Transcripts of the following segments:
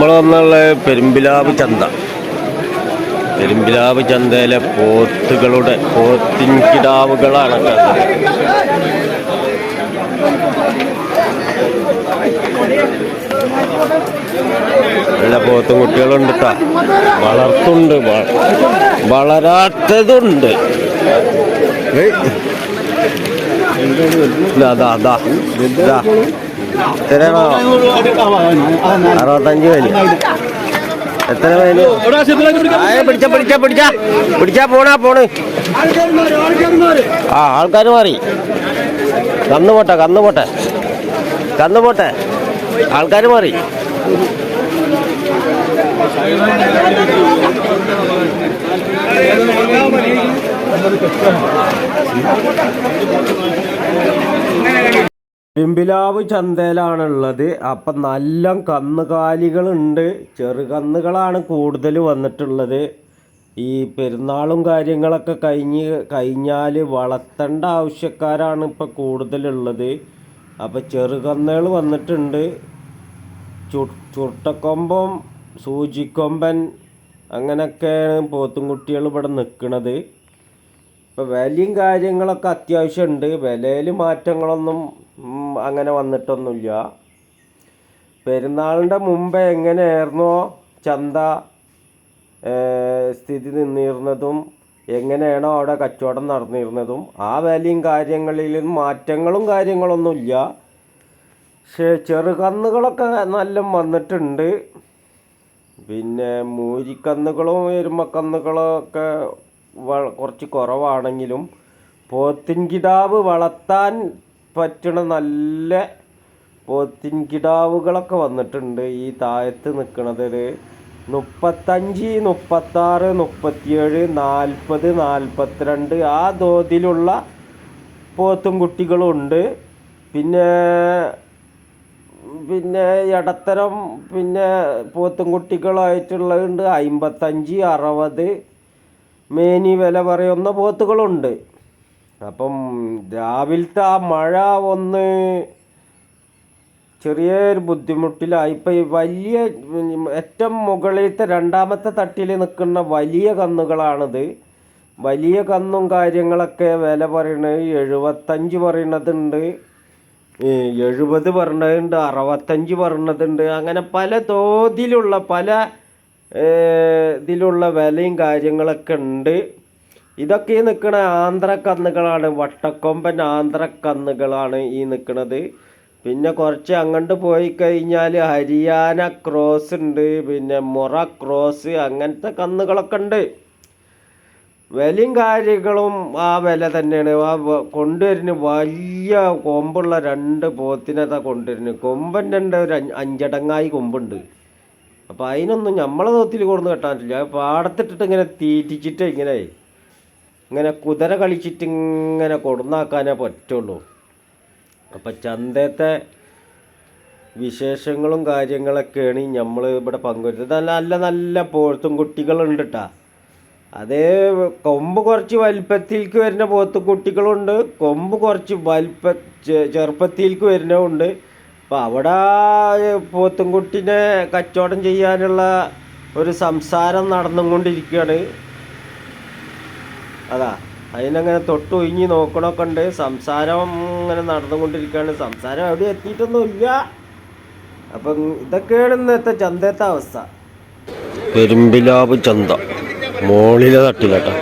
നമ്മൾ വന്നുള്ള പെരുമ്പിലാവ് ചന്ത. പെരുമ്പിലാവ് ചന്തയിലെ പോത്തുകളുടെ പോത്തിൻ കിടാവുകളാണ് നല്ല പോത്തും കുട്ടികളുണ്ട് ട്ടാ. വളർത്തുണ്ട് വളരാത്തതുണ്ട്. അതാ അതാ അറുപത്തഞ്ച് പേര്. എത്ര പിടിച്ച. പിടിച്ചാ പോണാ പോണ്. ആ ആൾക്കാർ മാറി. കന്നു പോട്ടെ കന്നു പോട്ടെ. കന്നു പോട്ടെ. ആൾക്കാർ മാറി. പെരുമ്പിലാവ് ചന്തയിലാണുള്ളത്. അപ്പം നല്ല കന്നുകാലികളുണ്ട്. ചെറുകന്നുകളാണ് കൂടുതൽ വന്നിട്ടുള്ളത്. ഈ പെരുന്നാളും കാര്യങ്ങളൊക്കെ കഴിഞ്ഞ് കഴിഞ്ഞാൽ വളർത്തേണ്ട ആവശ്യക്കാരാണ് ഇപ്പോൾ കൂടുതലുള്ളത്. അപ്പം ചെറുകന്നുകൾ വന്നിട്ടുണ്ട്. ചു ചുട്ടക്കൊമ്പം സൂചിക്കൊമ്പൻ അങ്ങനെയൊക്കെയാണ് പോത്തുംകുട്ടികൾ ഇവിടെ നിൽക്കുന്നത്. ഇപ്പോൾ വിലയും കാര്യങ്ങളൊക്കെ അത്യാവശ്യമുണ്ട്. വിലയിൽ മാറ്റങ്ങളൊന്നും അങ്ങനെ വന്നിട്ടൊന്നുമില്ല. പെരുന്നാളിന്റെ മുമ്പ് എങ്ങനെയായിരുന്നോ ചന്ത സ്ഥിതി നിന്നിരുന്നതും എങ്ങനെയാണോ അവിടെ കച്ചവടം നടന്നിരുന്നതും ആ വിലയും കാര്യങ്ങളിലും മാറ്റങ്ങളും കാര്യങ്ങളൊന്നുമില്ല. പക്ഷേ ചെറുകന്നുകളൊക്കെ നല്ല വന്നിട്ടുണ്ട്. പിന്നെ മൂരിക്കന്നുകളും എരുമക്കന്നുകളും ഒക്കെ കുറച്ച് കുറവാണെങ്കിലും പോത്തിൻകിടാവ് വളർത്താൻ പറ്റണ നല്ല പോത്തിൻ കിടാവുകളൊക്കെ വന്നിട്ടുണ്ട്. ഈ താഴത്ത് നിൽക്കുന്നതിൽ മുപ്പത്തഞ്ച് മുപ്പത്താറ് മുപ്പത്തിയേഴ് നാൽപ്പത് നാൽപ്പത്തിരണ്ട് ആ തോതിലുള്ള പോത്തും കുട്ടികളുണ്ട് പിന്നെ പിന്നെ ഇടത്തരം പിന്നെ പോത്തും കുട്ടികളായിട്ടുള്ളതുണ്ട് അമ്പത്തഞ്ച് അറുപത് മേനി വില പറയുന്ന പോത്തുകളുണ്ട്. അപ്പം രാവിലത്തെ ആ മഴ ഒന്ന് ചെറിയൊരു ബുദ്ധിമുട്ടിലായി. ഇപ്പം ഈ വലിയ ഏറ്റവും മുകളിലത്തെ രണ്ടാമത്തെ തട്ടിൽ നിൽക്കുന്ന വലിയ കന്നുകളാണിത്. വലിയ കന്നും കാര്യങ്ങളൊക്കെ വില പറയണത് എഴുപത്തഞ്ച് പറയണതുണ്ട്. എഴുപത് പറഞ്ഞതുണ്ട് അറുപത്തഞ്ച് പറഞ്ഞതുണ്ട് അങ്ങനെ പല തോതിലുള്ള പല ഇതിലുള്ള വിലയും കാര്യങ്ങളൊക്കെ ഉണ്ട്. ഇതൊക്കെ ഈ നിൽക്കുന്ന ആന്ധ്രക്കന്നുകളാണ് വട്ടക്കൊമ്പൻ ആന്ധ്രക്കന്നുകളാണ് ഈ നിൽക്കുന്നത് പിന്നെ കുറച്ച് അങ്ങോട്ട് പോയി കഴിഞ്ഞാൽ ഹരിയാന ക്രോസ് ഉണ്ട് പിന്നെ മൊറ ക്രോസ് അങ്ങനത്തെ കന്നുകളൊക്കെ ഉണ്ട് വിലയും കാര്യങ്ങളും ആ വില തന്നെയാണ്. ആ കൊണ്ടുവരുന്ന വലിയ കൊമ്പുള്ള രണ്ട് പോത്തിനതാ കൊണ്ടുവരുന്നത് കൊമ്പന്റെ രണ്ട് ഒരു അഞ്ചടങ്ങായി കൊമ്പുണ്ട്. അപ്പോൾ അതിനൊന്നും നമ്മളെ തോത്തിൽ കൊടുന്ന് കെട്ടാൻ പറ്റില്ല. പാടത്തിട്ടിട്ട് ഇങ്ങനെ തീറ്റിച്ചിട്ട് ഇങ്ങനെ ഇങ്ങനെ കുതിര കളിച്ചിട്ട് ഇങ്ങനെ കൊടുന്നാക്കാനേ പറ്റുള്ളൂ. അപ്പം ചന്തത്തെ വിശേഷങ്ങളും കാര്യങ്ങളൊക്കെയാണ് നമ്മൾ ഇവിടെ പങ്കുവരുന്നത് നല്ല നല്ല പോത്തും കുട്ടികളുണ്ട് കേട്ടാ അതേ കൊമ്പ് കുറച്ച് വലിപ്പത്തിലേക്ക് വരുന്ന പോത്തും കുട്ടികളുണ്ട്. കൊമ്പ് കുറച്ച് വലിപ്പ ചെറുപ്പത്തിലേക്ക് വരുന്നതുണ്ട് അപ്പോൾ അവിടെ പോത്തും കുട്ടിനെ കച്ചവടം ചെയ്യാനുള്ള ഒരു സംസാരം നടന്നുകൊണ്ടിരിക്കുകയാണ്. അതാ അതിനങ്ങനെ തൊട്ടൊഴിഞ്ഞ് നോക്കണമൊക്കെ ഉണ്ട് സംസാരം ഇങ്ങനെ നടന്നുകൊണ്ടിരിക്കുകയാണ് സംസാരം അവിടെ എത്തിയിട്ടൊന്നുമില്ല. അപ്പം ഇതൊക്കെയാണ് ഇന്നത്തെ ചന്തത്തെ അവസ്ഥ. പെരുമ്പിലാവ് ചന്ത. മോളിലെ തട്ടിലട്ടോ.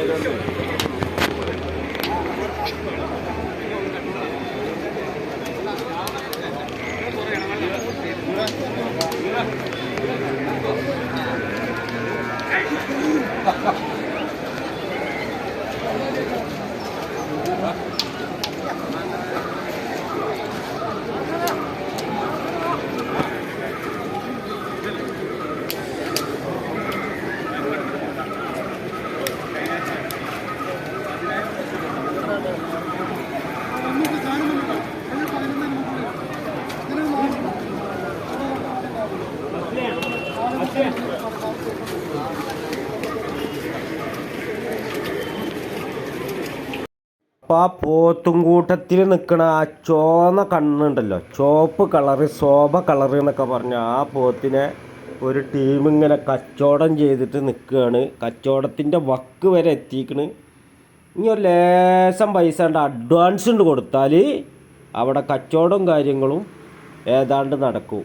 അപ്പോൾ ആ പോത്തുംകൂട്ടത്തിൽ നിൽക്കണ ആ ചോന്ന കണ്ണുണ്ടല്ലോ. ചോപ്പ് കളറ് ശോഭ കളറ് എന്നൊക്കെ പറഞ്ഞ ആ പോത്തിനെ ഒരു ടീം ഇങ്ങനെ കച്ചവടം ചെയ്തിട്ട് നിൽക്കുകയാണ് കച്ചവടത്തിന്റെ വക്ക് വരെ എത്തിക്കണ്. ഇനി ഒരു ലേശം പൈസ ഉണ്ട് അഡ്വാൻസ് ഉണ്ട് കൊടുത്താൽ അവിടെ കച്ചവടവും കാര്യങ്ങളും ഏതാണ്ട് നടക്കും.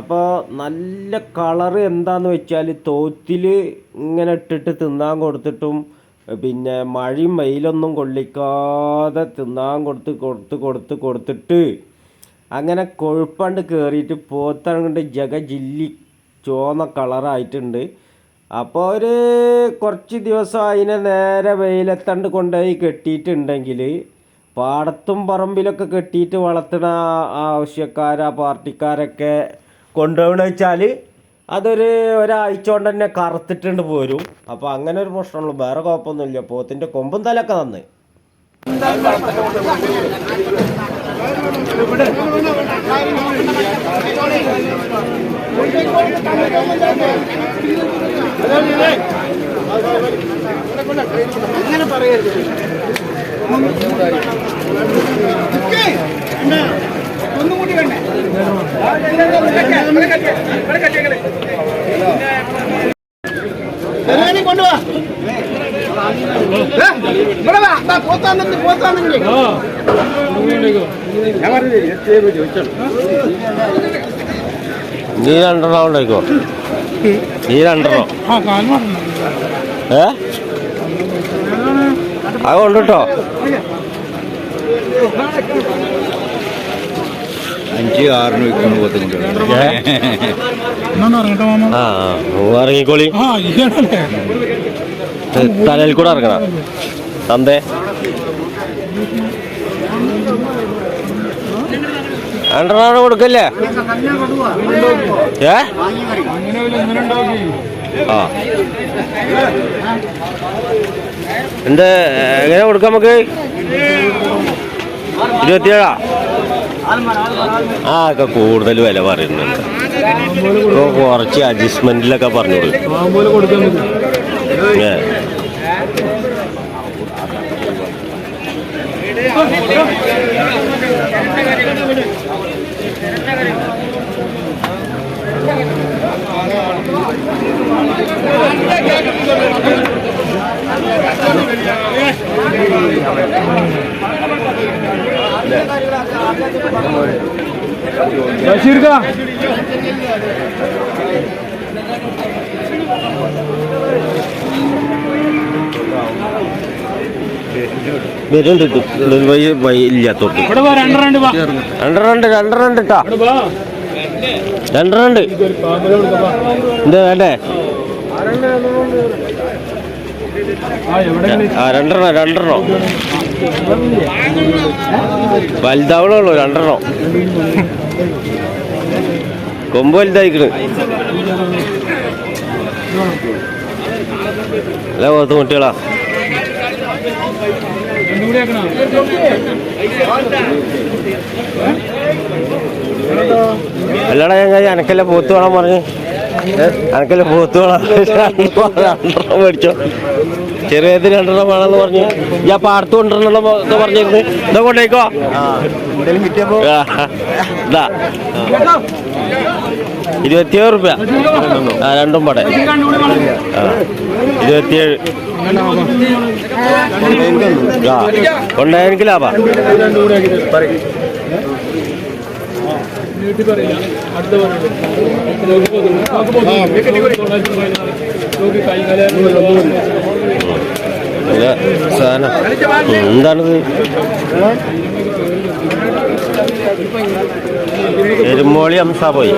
അപ്പോൾ നല്ല കളറ് എന്താന്ന് വെച്ചാൽ തോത്തിൽ ഇങ്ങനെ ഇട്ടിട്ട് തിന്നാൻ കൊടുത്തിട്ടും പിന്നെ മഴയും വെയിലൊന്നും കൊള്ളിക്കാതെ തിന്നാൻ കൊടുത്ത് കൊടുത്ത് കൊടുത്ത് കൊടുത്തിട്ട് അങ്ങനെ കൊഴുപ്പണ്ട് കയറിയിട്ട് പോത്തണ്ട് ജഗ ജില്ലി ചുവന്ന കളറായിട്ടുണ്ട്. അപ്പോൾ ഒരു കുറച്ച് ദിവസം അതിനെ നേരെ വെയിലെത്തണ്ട് കൊണ്ടുപോയി കെട്ടിയിട്ടുണ്ടെങ്കിൽ പാടത്തും പറമ്പിലൊക്കെ കെട്ടിയിട്ട് വളർത്തുന്ന ആവശ്യക്കാർ ആ പാർട്ടിക്കാരൊക്കെ കൊണ്ടുപോകണമെന്ന് വെച്ചാൽ അതൊരു ഒരാഴ്ച കൊണ്ട് തന്നെ കറുത്തിട്ടുണ്ട് പോരും. അപ്പോൾ അങ്ങനെ ഒരു പ്രശ്നമുള്ളൂ. വേറെ കുഴപ്പമൊന്നുമില്ല. പോത്തിന്റെ കൊമ്പും തലൊക്കെ നന്ന്. അങ്ങനെ പറയരുത്. ഒന്നും കൂടി വേണ്ടേ? കൊണ്ടുവാ. ഇവിടെ വാ. ദാ പോത്താന്നെങ്കിൽ പോത്താന്നെങ്കിൽ ഞാൻ പറഞ്ഞില്ലേ ചോദിച്ചോളൂ. നീ രണ്ടെണ്ണം ഉണ്ടായിക്കോ നീ രണ്ടെണ്ണം. ഏ? അത് കൊണ്ടിട്ടോ. അഞ്ച് ആറിന് വെക്കുന്ന പോത്തുണ്ട് ഏ? ആ ഇറങ്ങിക്കോളി. തലയിൽ കൂടെ ഇറങ്ങണ. തന്തേ. രണ്ടെണ്ണം കൊടുക്കല്ലേ? ഏ? ആ. എന്ത് എങ്ങനെ കൊടുക്കാം നമുക്ക്? ഇരുപത്തിയേഴാ? ആ ഒക്കെ കൂടുതൽ വില പറയുന്നുണ്ട്. ഇപ്പോൾ കുറച്ച് അഡ്ജസ്റ്റ്മെന്റിലൊക്കെ പറഞ്ഞു കൊടുക്കും വരുന്നുണ്ട് ഇല്ലാത്തോട്ട് രണ്ടരണ്ട് ഇട്ടാ രണ്ടരണ്ട് രണ്ട് എന്താ വേണ്ടേ? ആ രണ്ടെണ്ണം രണ്ടെണ്ണം വലുതാവണുള്ളൂ രണ്ടെണ്ണം. കൊമ്പ് വലുതായിക്കണ്. അല്ല പോത്ത് കുട്ടികളാ അല്ലടാ ഞാൻ അനക്കല്ല പോത്ത് വേണം പറഞ്ഞു. അനക്കല്ല പോത്ത് രണ്ടെണ്ണം മേടിച്ചോ. ചെറിയത് രണ്ടെണ്ണം വേണമെന്ന് പറഞ്ഞു. ഞാൻ പാടത്ത് ഒക്കെ പറഞ്ഞിരുന്നു. ഇതാ കൊണ്ടേക്കോ ഇതാ. ഇരുപത്തിയേഴ് റുപ്യ. ആ രണ്ടും പടെ. ഇരുപത്തിയേഴ്. കൊണ്ടുപോയ എന്താണിത്? എരുമോളി അംസ പോയി.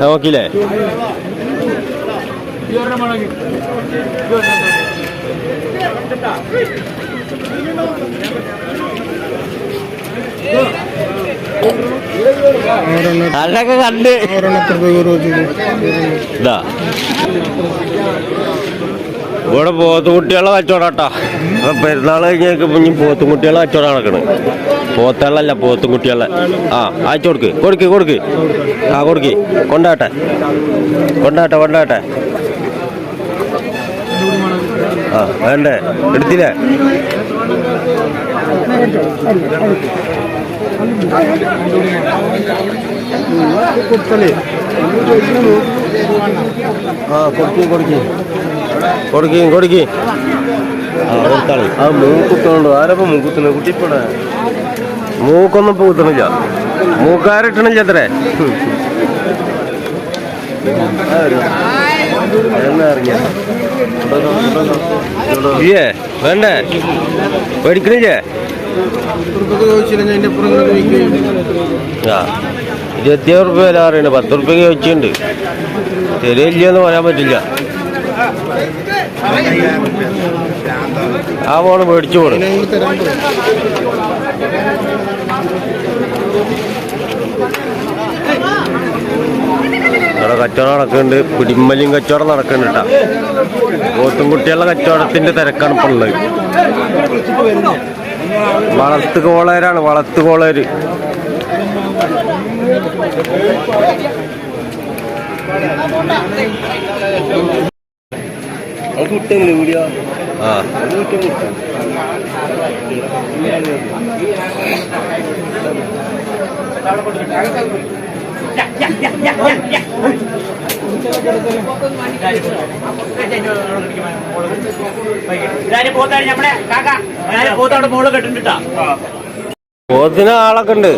നോക്കില്ലേ അതൊക്കെ കണ്ട്? ഇതാ. ഇവിടെ പോത്തുകുട്ടികളെ കച്ചവടാട്ടാ. പെരുന്നാൾ കഴിഞ്ഞൊക്കെ ഇനി പോത്തുംകുട്ടികളെ കച്ചവടം നടക്കണ്. പോത്തുകളല്ല പോത്തുംകുട്ടികളെ. ആ അയച്ചു കൊടുക്ക്. കൊടുക്ക് കൊടുക്ക്. ആ കൊടുക്ക്. കൊണ്ടാട്ടെ. കൊണ്ടാട്ടെ കൊണ്ടാട്ടെ. ആ വേണ്ടേ? എടുത്തില്ലേ? കൊടുത്തല്ലേ ആ കൊടുക്കി കൊടുക്കി മൂക്കൊന്നും ഇപ്പൊ കുത്തണില്ല മൂക്കാരിട്ടണില്ല അത്രേ. വേണ്ടേ? പേടിക്കണില്ലേ? ആ ഇരുപത്തിയേഴ് റുപ്യ വില പറയുന്നുണ്ട്. പത്ത് റുപ്യക്ക് വെച്ചിട്ടുണ്ട് തരില്ലെന്ന് പറയാൻ പറ്റില്ല. ആ ഫോണ് മേടിച്ചു പോണ്. ഇവിടെ കച്ചവടം നടക്കുന്നുണ്ട്. പിടിമ്മലും കച്ചവടം നടക്കുന്നുണ്ട് കേട്ടോ. പോത്തും കുട്ടികളുടെ കച്ചവടത്തിന്റെ തിരക്കാണ് ഇപ്പൊ ഉള്ളത്. വളർത്ത് കോളേരാണ് വളർത്ത് കോളേര് ആ. പോത്താണ് കാക്ക. മോൾ കെട്ടിട്ടാ പോത്തിന് ആളൊക്കെ ഉണ്ട്.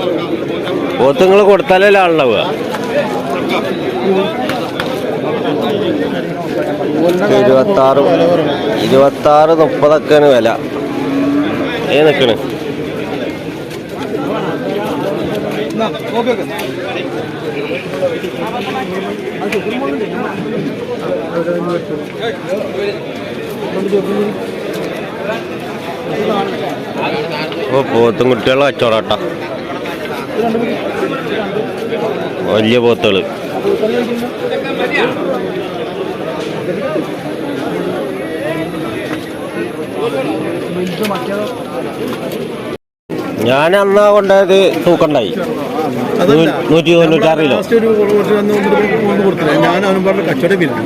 പോത്ത് കൊടുത്താലേ കൊടുത്താലല്ലേ ആളുണ്ടാവുക? ഇരുപത്താറ് ഇരുപത്താറ് മുപ്പതൊക്കെയാണ് വില. ഏ നിക്കണ്. ഓ പോത്തും കുട്ടികളെ കച്ചവടാട്ട. വലിയ പോത്തുകൾ. ഞാൻ അന്നാ കൊണ്ടത് തൂക്കണ്ടായി. നൂറ്റി തൊണ്ണൂറ്റാറ് കിലോ ഞാൻ അവനും പറഞ്ഞ കച്ചവടം പിന്നെ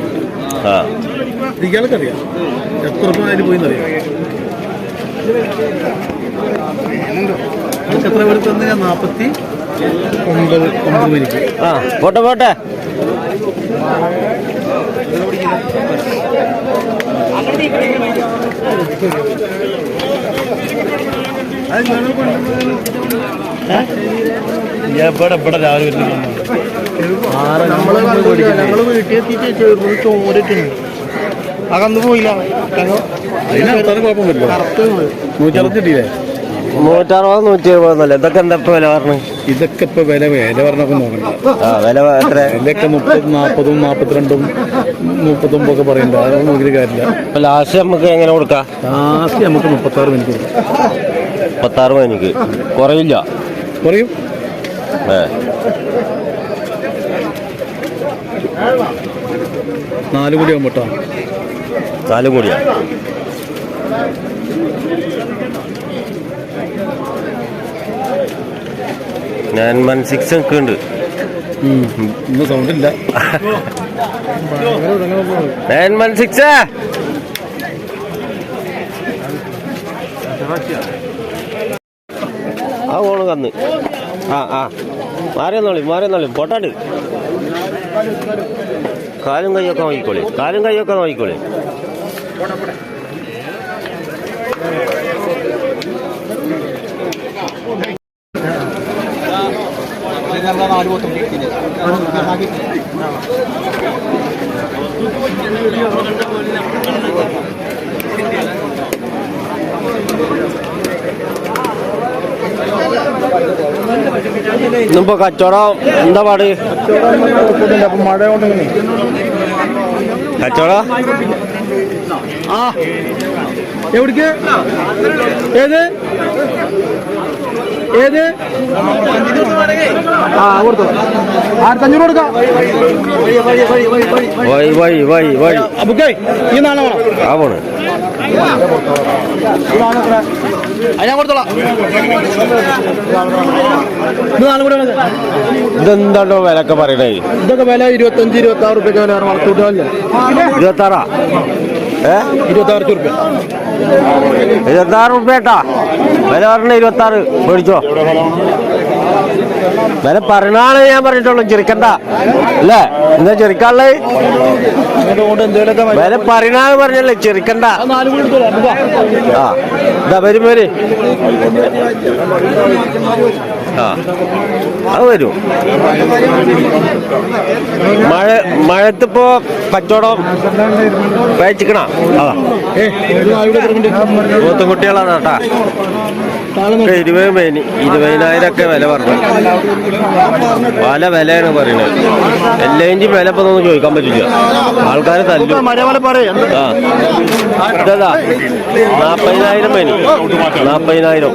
ആ. ഇയാൾക്കറിയാം. എത്ര രൂപ അതിന് പോയി അറിയാം എത്ര പേര് തന്നു? നാൽപ്പത്തി ഒമ്പത് ഒമ്പത് ആ പോട്ടെ പോട്ടെ. എവിടെ ഇവിടെ രാവിലെ ഞങ്ങൾ വീട്ടിൽ എത്തിയിട്ട് ചോരട്ടുണ്ട് അകന്ന് പോയില്ല. നൂറ്ററുപത്തി കിട്ടിയില്ലേ? നൂറ്ററുപത് നൂറ്റി എഴുപതെന്നല്ലേ ഇതൊക്കെ എന്താ ഇപ്പൊ വില പറഞ്ഞു? ഇതൊക്കെ ഇപ്പൊ വില വില പറഞ്ഞൊക്കെ നോക്കണ്ട ആ വില എത്ര? വിലയൊക്കെ മുപ്പത് നാൽപ്പതും നാൽപ്പത്തിരണ്ടും മുപ്പത്തൊമ്പതും ഒക്കെ പറയണ്ട അതൊന്നും നോക്കിയിട്ട് കാര്യമില്ല. ലാസ്റ്റ് നമുക്ക് എങ്ങനെ കൊടുക്കാം? ലാസ്റ്റ് നമുക്ക് മുപ്പത്താറ് മണിക്ക് കൊടുക്കാം. മുപ്പത്താറ് മണിക്ക്. കുറയില്ല. കുറയും? നാല് കൂടി ആകുമ്പോട്ടോ നാലും കൂടിയാ? നയൻ വൺ സിക്സ് ഒക്കെ ഉണ്ട് സൗണ്ട് ഇല്ല. Nine one six. ആ ഫോണ് കന്ന് ആ ആ. മാറിയെന്നോളി മാറിയെന്നോളി പൊട്ടാണ്ട്. കാലും കൈയൊക്കെ നോക്കിക്കോളി കാലും കൈയൊക്കെ നോക്കിക്കോളി. ഇന്നിപ്പോ കച്ചവടം എന്താ പാട്? കച്ചവടം? ആ എവിടേക്ക്? ഏത്? ഏത്? ആ കൊടുത്തു. ആയിരത്തഞ്ഞൂറ് കൊടുക്കാം. വൈ വൈ വൈ വൈ. ബുക്കേ ഈ നാളെ വേണം. ആ പോണ്. അത് ഞാൻ കൊടുത്തോളാം. ഇത് നാളെ കൂടെ വേണം. ഇതെന്താണ്ടോ വിലക്കെ പറയണേ? ഇതൊക്കെ വില ഇരുപത്തഞ്ച് ഇരുപത്തി ആറ് റുപ്യൊക്കെ വില ഇരുപത്തി ആറ് റുപ്യ ഇരുപത്താറ് റുപ്യ വില പറഞ്ഞ ഇരുപത്താറ്. മേടിച്ചോ. വില പറഞ്ഞാണ് ഞാൻ പറഞ്ഞിട്ടുള്ളൂ ചെറുക്കണ്ട അല്ലേ? എന്താ ചിരിക്കാനുള്ളത്? വില പറഞ്ഞാണ് പറഞ്ഞല്ലേ ചെറുക്കണ്ട ആ ഇതാ വരും വരും. ആ. അത് വരും മഴ മഴത്തിപ്പോ കച്ചവടം വേച്ചിക്കണ. അതാ. പോത്തും കുട്ടികളാണ് കേട്ടാ. ഇരുപത് മേനി ഇരുപതിനായിരം ഒക്കെ വില പറഞ്ഞു. പല വിലയാണ് പറയുന്നത്. എല്ലാതിന്റെയും വില ഇപ്പൊ ഒന്നും ചോദിക്കാൻ പറ്റില്ല. ആൾക്കാർ തല്ലും. ആ. ഇതാ നാപ്പതിനായിരം മേനി. നാപ്പതിനായിരം.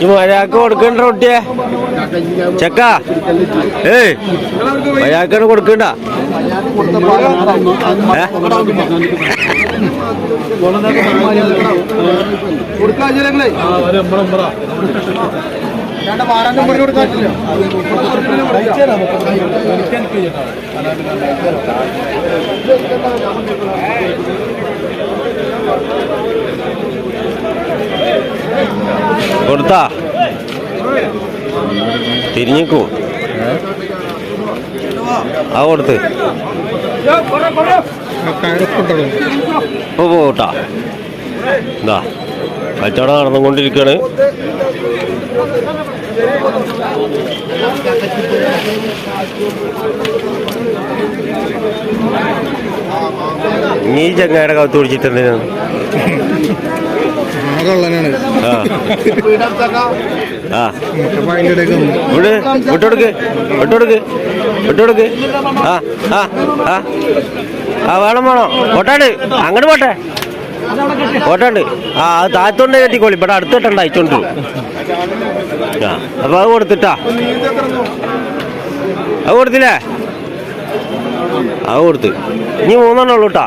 ഈ മഴയാക്ക് കൊടുക്കണ്ട റൊട്ടിയെ ചെക്ക. ഏ മഴയാക്കാണ് കൊടുക്കണ്ട. ഏ? കൊടുത്താ? തിരിഞ്ഞിക്കൂ. ആ കൊടുത്ത്. ഇപ്പൊ പോട്ടാ എന്താ കച്ചവടം നടന്നുകൊണ്ടിരിക്കുകയാണ് നീ ചങ്ങായുടെ കത്ത് പിടിച്ചിട്ടെന്തിനാണ് വിട്ടോടുക്ക് വിട്ടോടുക്ക് വിട്ടോടുക്ക്. ആ ആ ആ. ആ വേണം വേണോ. പോട്ടാണ്ട് അങ്ങോട്ട് പോട്ടെ. പോട്ടാണ്ട് ആ അത് താഴത്തോണ്ട് കെട്ടിക്കോളി. ഇവിടെ അടുത്ത് കെട്ടണ്ട അയച്ചോണ്ട്. ആ അപ്പൊ അത് കൊടുത്തിട്ടാ. അത് കൊടുത്തില്ലേ? അത് കൊടുത്ത്. ഇനി മൂന്നെണ്ണം ഉള്ളൂ കേട്ടാ